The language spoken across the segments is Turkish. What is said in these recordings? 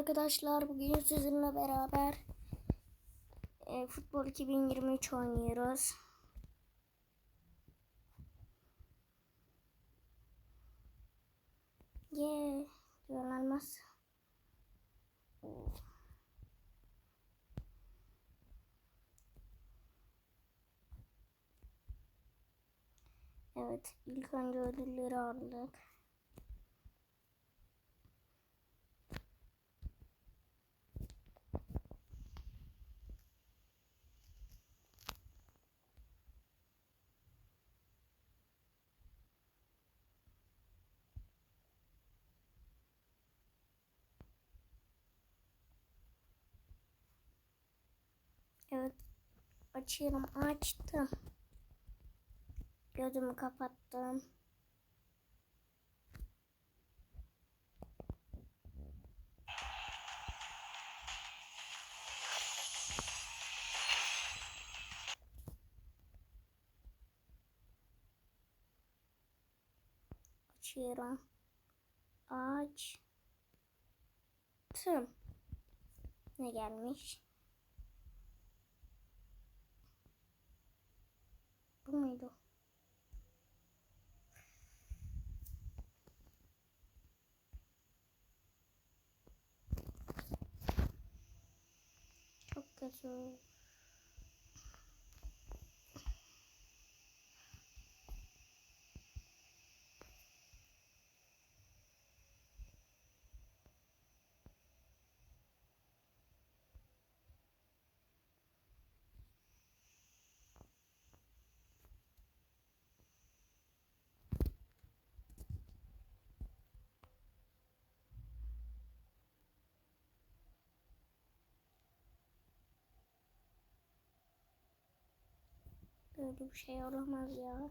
arkadaşlar. Bugün sizinle beraber e, Futbol 2023 oynuyoruz. Yeah, görünmez. Evet, ilk önce ödülleri aldık. Evet. Açıyorum. Açtım. Gözümü kapattım. Açıyorum. Açtım. Ne gelmiş? Bu muydu? Çok kötü. Böyle bir şey olamaz ya.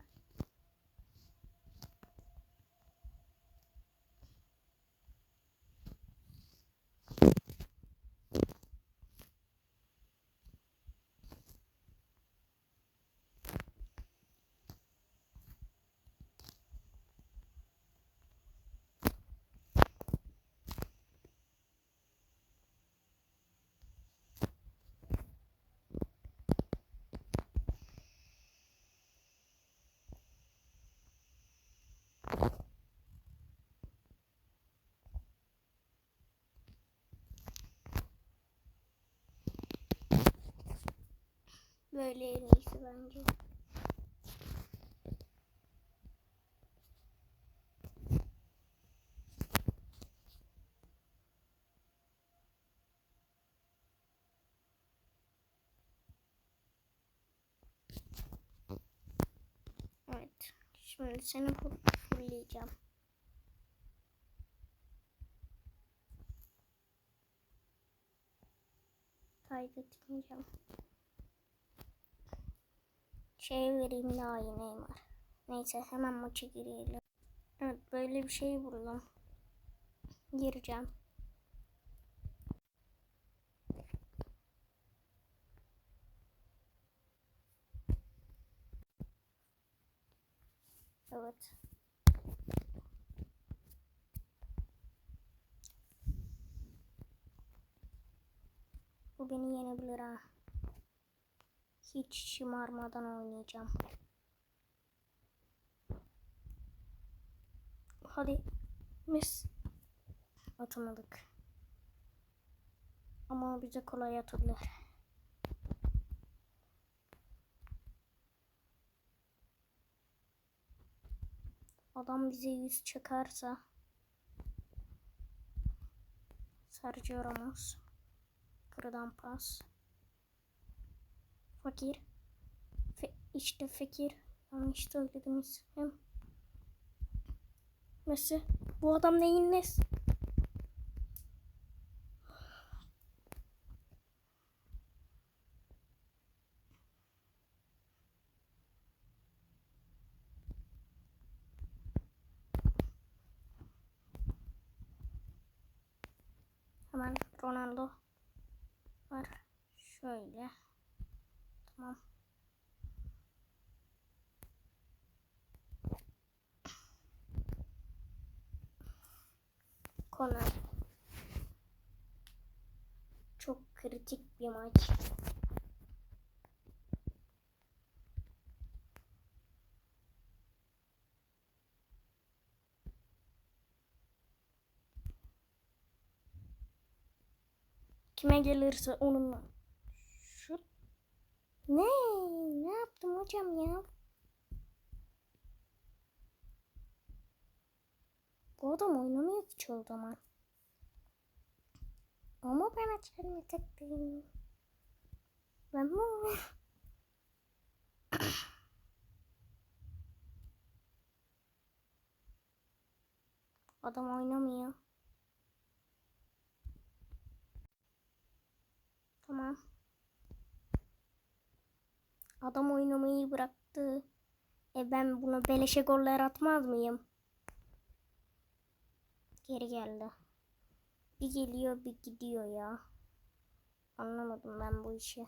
Böyle en iyisi bence. Evet. Şimdi seni full- fullleyeceğim. Kaydetmeyeceğim. Şey vereyim daha iyi Neymar. Neyse hemen maça girelim. Evet böyle bir şey buldum. Gireceğim. Evet. Bu beni yenebilir ha. Hiç şımarmadan oynayacağım. Hadi. Mis. Atamadık. Ama bize kolay atılır. Adam bize yüz çıkarsa Sergio Ramos Kırıdan pas. Fakir. Fe işte fakir. Yanlış söyledim ismim Messi Bu adam neyin nesi? Hemen Ronaldo. Şöyle. Tamam. Konar. Çok kritik bir maç. Kime gelirse onunla. Ne? Ne yaptım hocam ya? Bu adam oynamıyor ki çoğu zaman. Ama ben açarım taktım. Ben bu. Adam oynamıyor. Tamam. Adam oynamayı bıraktı. E ben buna beleşe goller atmaz mıyım? Geri geldi. Bir geliyor bir gidiyor ya. Anlamadım ben bu işi.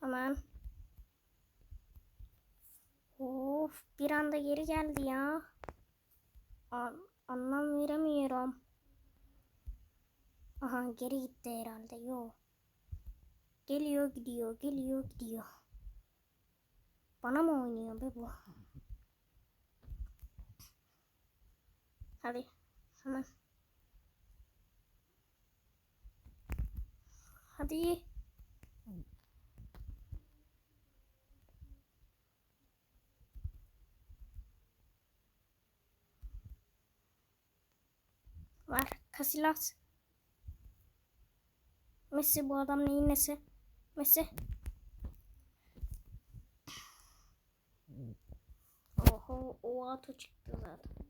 Hemen. Of bir anda geri geldi ya. An anlam veremiyorum. Aha geri gitti herhalde. Yo. Geliyor gidiyor geliyor gidiyor. Bana mı oynuyor be bu? Hadi hemen. Hadi. Var. Kasilas. Messi bu adam neyin nesi? Messi. Oho o auto çıktı zaten.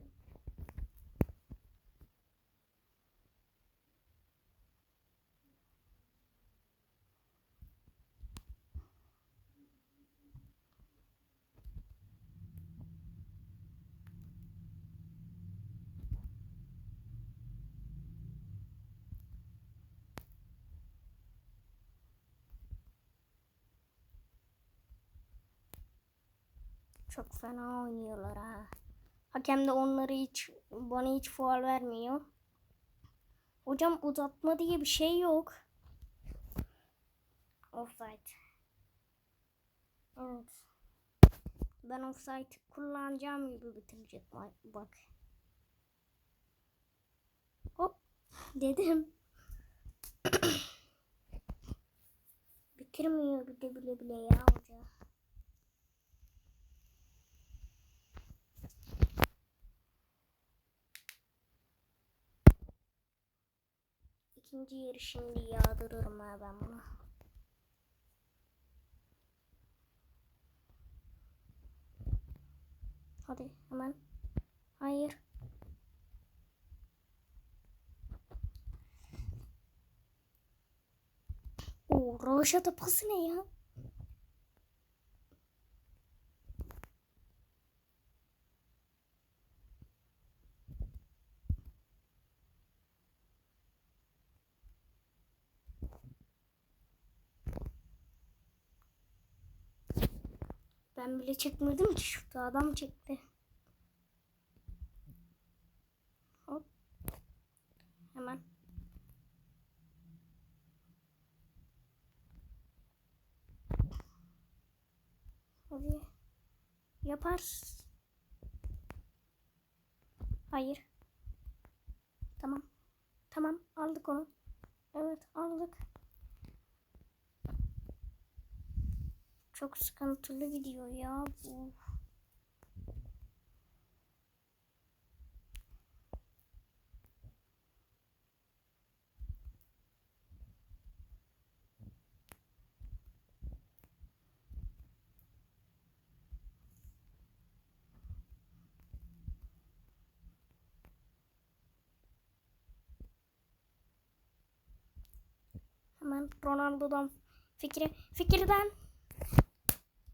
Çok fena oynuyorlar ha. Hakem de onları hiç bana hiç faul vermiyor. Hocam uzatma diye bir şey yok. Offside. Evet. Ben offside kullanacağım gibi bitirecek bak. Hop dedim. Bitirmiyor bir de bile bile ya hoca. İkinci yarı şimdi yağdırırım ha ben bunu. Hadi hemen. Hayır. Oo, Roşat'a pası ne ya? Ben bile çekmedim ki şurada adam çekti. Hop. Hemen. Hadi. Yapar. Hayır. Tamam. Tamam aldık onu. Evet aldık. Çok sıkıntılı gidiyor ya bu. Hemen Ronaldo'dan fikri fikirden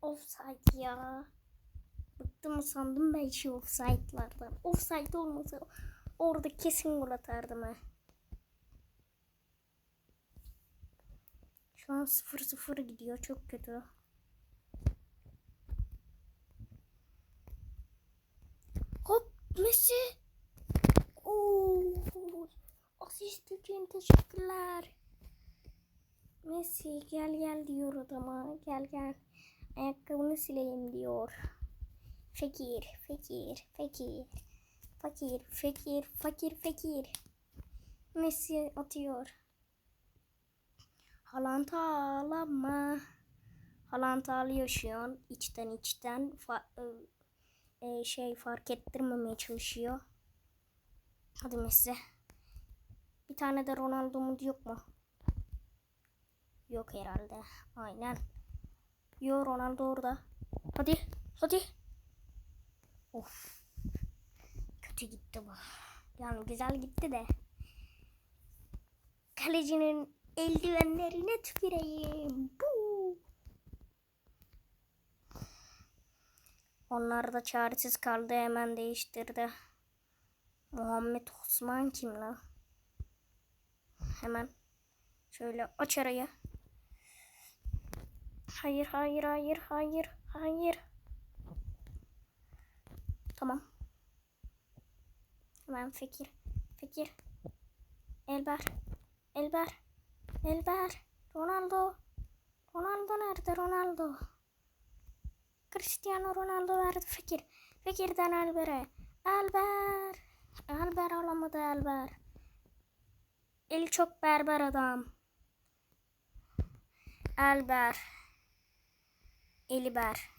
offside ya. Bıktım sandım ben şu offside'lardan. Offside olmasa orada kesin gol atardım ha. Şu an 0-0 gidiyor. Çok kötü. Hop Messi. Oo. Asist için teşekkürler. Messi gel gel diyor adama. Gel gel. Ayakkabını sileyim diyor. Fakir, fakir, fakir. Fakir, fakir, fakir, fakir. Messi atıyor. Haaland ağlama. Haaland ağlıyor şu an. içten içten. Fa- e, e, şey fark ettirmemeye çalışıyor. Hadi Messi. Bir tane de Ronaldo'muz yok mu? Yok herhalde. Aynen. Yo Ronaldo orada. Hadi. Hadi. Of. Kötü gitti bu. Yani güzel gitti de. Kalecinin eldivenlerine tüküreyim. Bu. Onlar da çaresiz kaldı hemen değiştirdi. Muhammed Osman kim la? Hemen şöyle aç arayı. Hayır hayır hayır hayır hayır. Tamam. Hemen fikir. Fikir. Elber. Elber. Elber. Ronaldo. Ronaldo nerede Ronaldo? Cristiano Ronaldo verdi fikir. Fikirden Elber'e. Elber. Elber alamadı Elber. Eli çok berber adam. Elber. Eliber.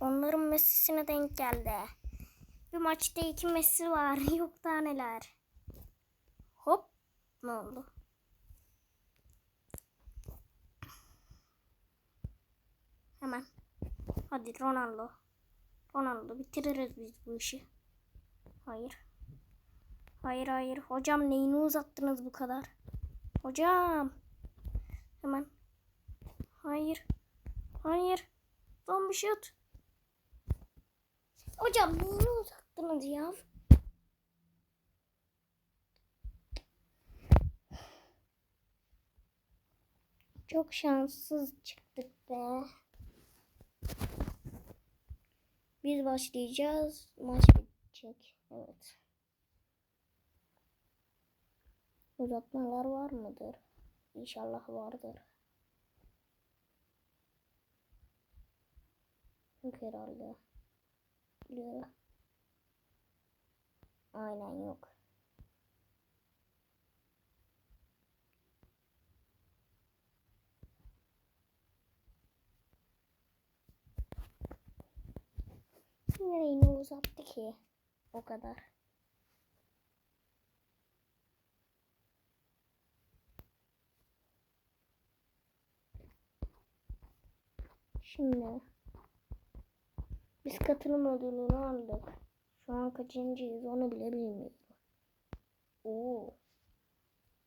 Onların Messi'sine denk geldi. Bir maçta iki Messi var. Yok daha neler. Hop. Ne oldu? Hemen. Hadi Ronaldo. Ronaldo bitiririz biz bu işi. Hayır. Hayır hayır. Hocam neyini uzattınız bu kadar? Hocam. Hemen. Hayır. Hayır. Son bir şut. Hocam neyini uzattınız ya? Çok şanssız çıktık be. Biz başlayacağız. Maç bitecek. Evet. Uzatmalar var mıdır? İnşallah vardır. Yok herhalde. Biliyorum. Aynen yok. Neyini uzattı ki? O kadar. Şimdi biz katılım ödülünü aldık. Şu an kaçıncıyız onu bile bilmiyorum. Oo.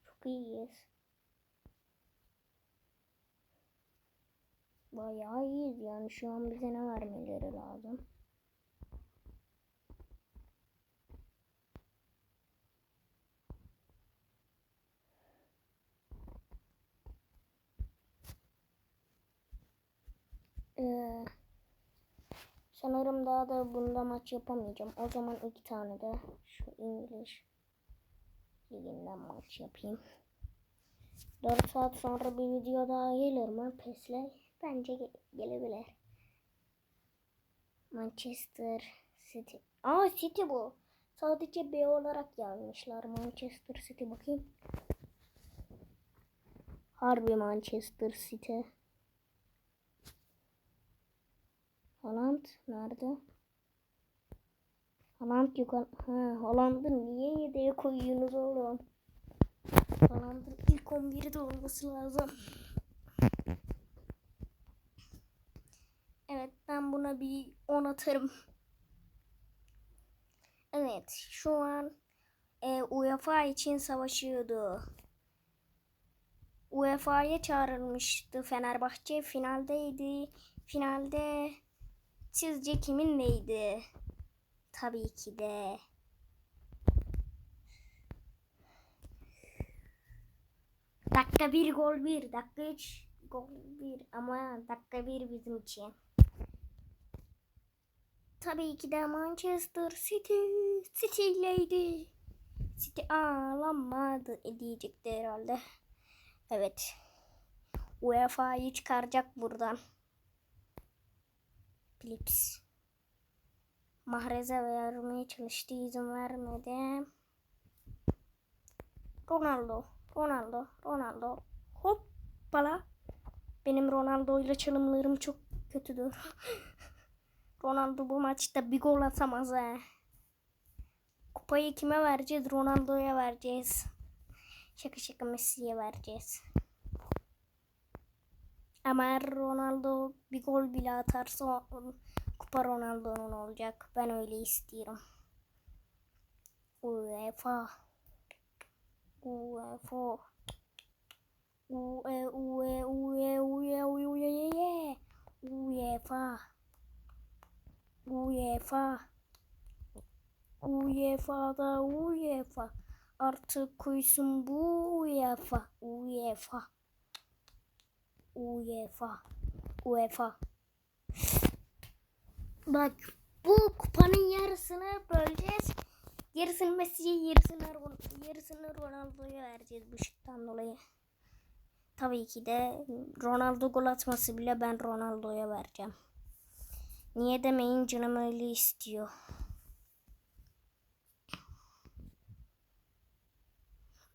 Çok iyiyiz. Bayağı iyiyiz yani şu an bize ne vermeleri lazım? Ee, sanırım daha da bunda maç yapamayacağım. O zaman iki tane de şu İngiliz liginden maç yapayım. 4 saat sonra bir video daha gelir mi? Pesle bence ge- gelebilir. Manchester City. Aa City bu. Sadece B olarak yazmışlar. Manchester City bakayım. Harbi Manchester City. Haaland nerede? Haaland yukarı... Ha, Haaland'ı niye yedeğe koyuyorsunuz oğlum? Haaland'ın ilk 11'de olması lazım. Evet ben buna bir 10 atarım. Evet şu an e, UEFA için savaşıyordu. UEFA'ya çağrılmıştı Fenerbahçe finaldeydi. Finalde Sizce kimin neydi? Tabii ki de. Dakika bir gol bir, Dakika üç gol bir ama dakika bir bizim için. Tabii ki de Manchester City, City'leydi. City ağlanmadı diyecekti herhalde. Evet. UEFA'yı çıkaracak buradan. Clips. Mahrez'e vermeye çalıştı izin vermedi. Ronaldo, Ronaldo, Ronaldo. Hoppala. Benim Ronaldo ile çalımlarım çok kötüdür. Ronaldo bu maçta bir gol atamaz he. Kupayı kime vereceğiz? Ronaldo'ya vereceğiz. Şaka şaka Messi'ye vereceğiz. Ama eğer Ronaldo bir gol bile atarsa kupa Ronaldo'nun olacak. Ben öyle istiyorum. UEFA. UEFA. UE UE UE UE UE UEFA. UEFA. UEFA'da UEFA. Artık kuysun bu UEFA. UEFA. UEFA. UEFA. Bak bu kupanın yarısını böleceğiz. Yarısını Messi'ye, yarısını, yarısını Ronaldo'ya vereceğiz bu şuttan dolayı. Tabii ki de Ronaldo gol atması bile ben Ronaldo'ya vereceğim. Niye demeyin canım öyle istiyor.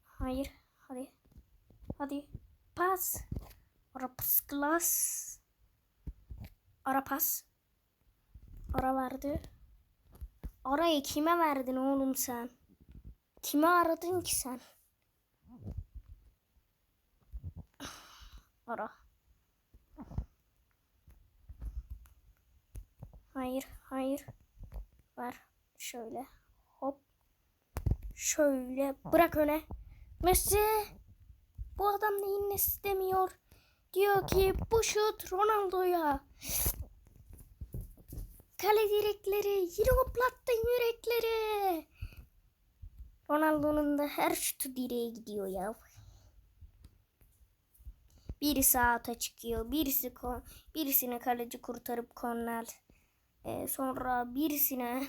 Hayır. Hadi. Hadi. Pas. Ara pas klas. Ara pas. Ara verdi. Arayı kime verdin oğlum sen? Kime aradın ki sen? Ara. Hayır, hayır. Ver. Şöyle. Hop. Şöyle. Bırak öne. Messi. Bu adam neyin nesi demiyor. Diyor ki bu şut Ronaldo'ya. Kale direkleri. Yine hoplattın yürekleri. Ronaldo'nun da her şutu direğe gidiyor ya. Birisi ata çıkıyor. Birisi kon birisini kaleci kurtarıp korner. Ee, sonra birisine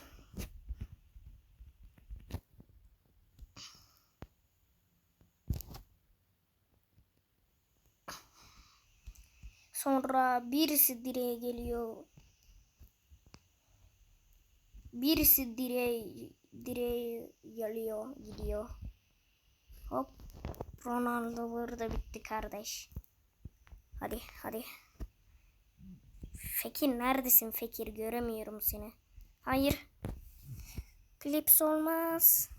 Sonra birisi direğe geliyor. Birisi direğe direğe geliyor, gidiyor. Hop. Ronaldo burada bitti kardeş. Hadi, hadi. Fekir neredesin Fekir? Göremiyorum seni. Hayır. Klips olmaz.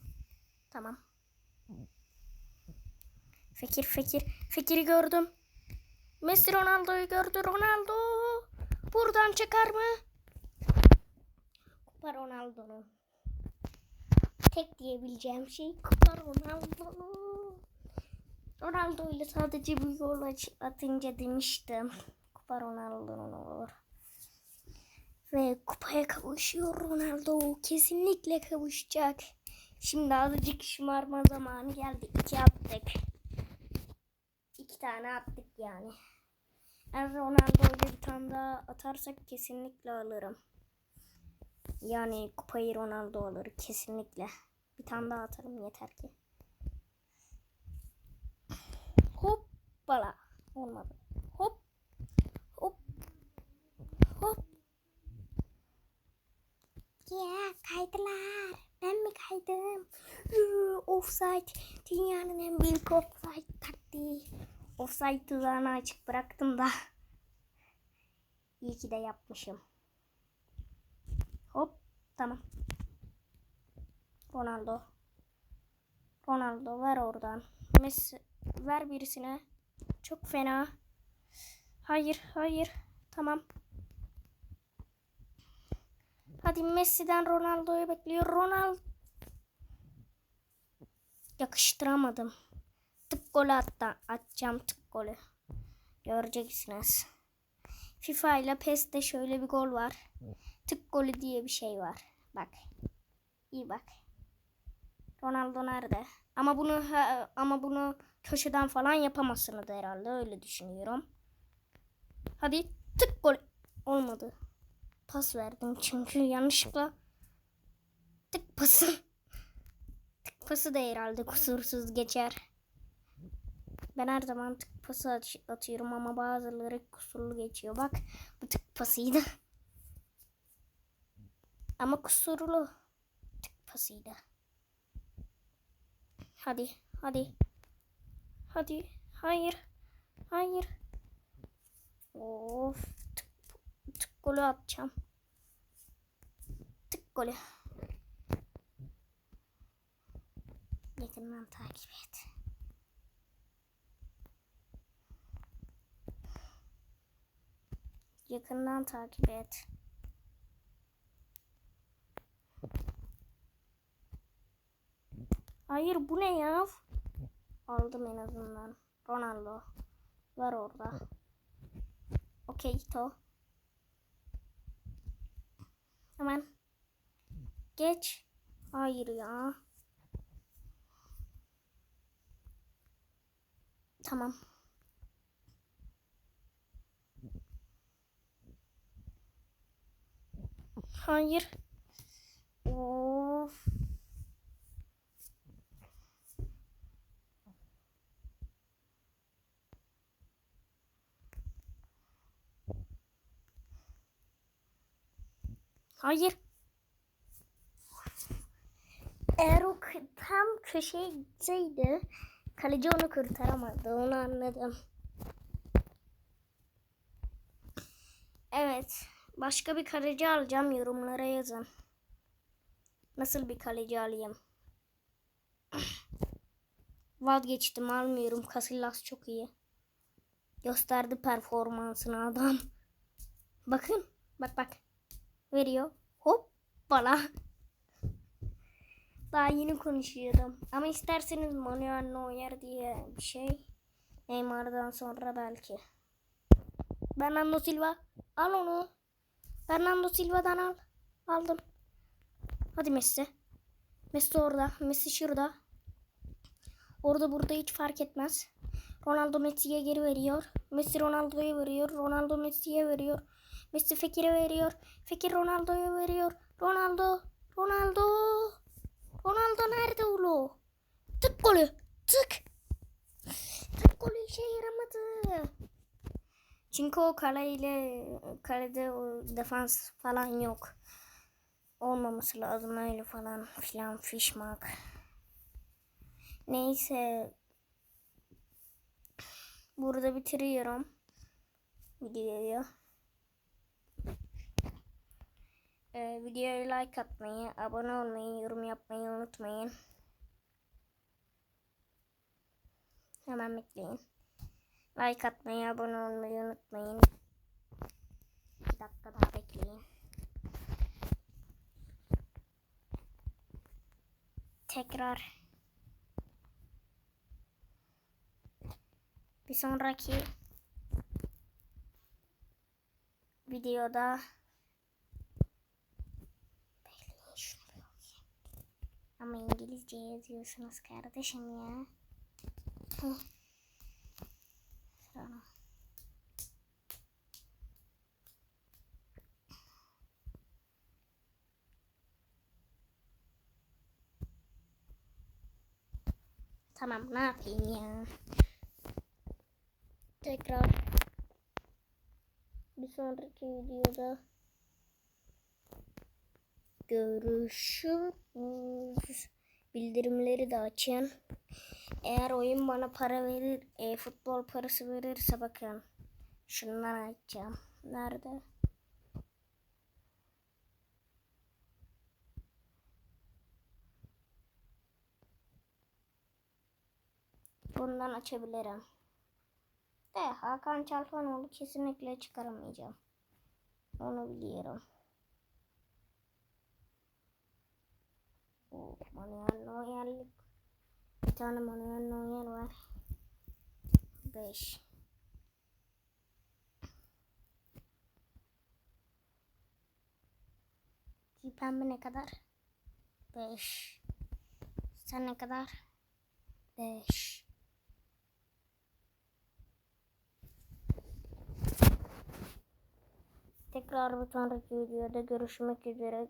Tamam. Fekir, Fekir. Fekir'i gördüm. Messi Ronaldo'yu gördü. Ronaldo buradan çıkar mı? Kupa Ronaldo'nun. Tek diyebileceğim şey Kupa Ronaldo'nun. Ronaldo ile sadece bir gol atınca demiştim. Kupa Ronaldo'nun olur. Ve kupaya kavuşuyor Ronaldo. Kesinlikle kavuşacak. Şimdi azıcık şımarma zamanı geldi. İki attık. İki tane attık yani. Eğer Ronaldo ile bir tane daha atarsak kesinlikle alırım. Yani kupayı Ronaldo alır kesinlikle. Bir tane daha atarım yeter ki. Hoppala. Olmadı. Hop. Hop. Hop. Ya kaydılar. Ben mi kaydım? Offside. Dünyanın en büyük offside taktiği. Offside tuzağını açık bıraktım da. İyi ki de yapmışım. Hop. Tamam. Ronaldo. Ronaldo ver oradan. Messi ver birisine. Çok fena. Hayır, hayır. Tamam. Hadi Messi'den Ronaldo'yu bekliyor. Ronaldo. Yakıştıramadım. Golü hatta atacağım tıp golü. Göreceksiniz. FIFA ile PES'te şöyle bir gol var. Tıp golü diye bir şey var. Bak. İyi bak. Ronaldo nerede? Ama bunu ama bunu köşeden falan yapamazsınız herhalde öyle düşünüyorum. Hadi tık gol olmadı. Pas verdim çünkü yanlışlıkla tık pası tık pası da herhalde kusursuz geçer. Ben her zaman tık pası at- atıyorum ama bazıları kusurlu geçiyor. Bak bu tık pasıydı. Ama kusurlu tık pasıydı. Hadi, hadi. Hadi. Hayır. Hayır. Of. Tık, tık golü atacağım. Tık golü. Yakından takip et. Yakından takip et. Hayır bu ne ya? Aldım en azından. Ronaldo. Var orada. Okey to. Hemen. Geç. Hayır ya. Tamam. Hayır. Of. Hayır. Eğer o tam köşeye gitseydi kaleci onu kurtaramadı. Onu anladım. Evet. Başka bir kaleci alacağım. Yorumlara yazın. Nasıl bir kaleci alayım? Vazgeçtim almıyorum. Casillas çok iyi. Gösterdi performansını adam. Bakın. Bak bak. Veriyor. Hoppala. Daha yeni konuşuyordum. Ama isterseniz Manuel Neuer diye bir şey. Neymar'dan sonra belki. Bernardo Silva. Al onu. Bernardo Silva'dan al. Aldım. Hadi Messi. Messi orada. Messi şurada. Orada burada hiç fark etmez. Ronaldo Messi'ye geri veriyor. Messi Ronaldo'ya veriyor. Ronaldo Messi'ye veriyor. Messi Fekir'e veriyor. Fekir Ronaldo'ya veriyor. Ronaldo. Ronaldo. Ronaldo nerede ulu? Tık golü. Tık. Tık golü işe yaramadı. Çünkü o kaleyle kalede o defans falan yok. Olmaması lazım öyle falan filan fişmak. Neyse. Burada bitiriyorum videoyu. Ee, videoya like atmayı, abone olmayı, yorum yapmayı unutmayın. Hemen bekleyin. Like atmayı, abone olmayı unutmayın. Bir dakika daha bekleyin. Tekrar bir sonraki videoda. Ama İngilizce yazıyorsunuz kardeşim ya. Sonra. Tamam ne yapayım ya. Tekrar bir sonraki videoda. Bildirimleri de açın. Eğer oyun bana para verir, e, futbol parası verirse bakın. Şundan açacağım. Nerede? Bundan açabilirim. De Hakan Çalhanoğlu kesinlikle çıkaramayacağım. Onu biliyorum. O Manuel Neuer'lik. Bir tane Manuel Neuer var. 5. Pembe ne kadar? 5. Sen ne kadar? 5. Tekrar bir sonraki videoda görüşmek üzere.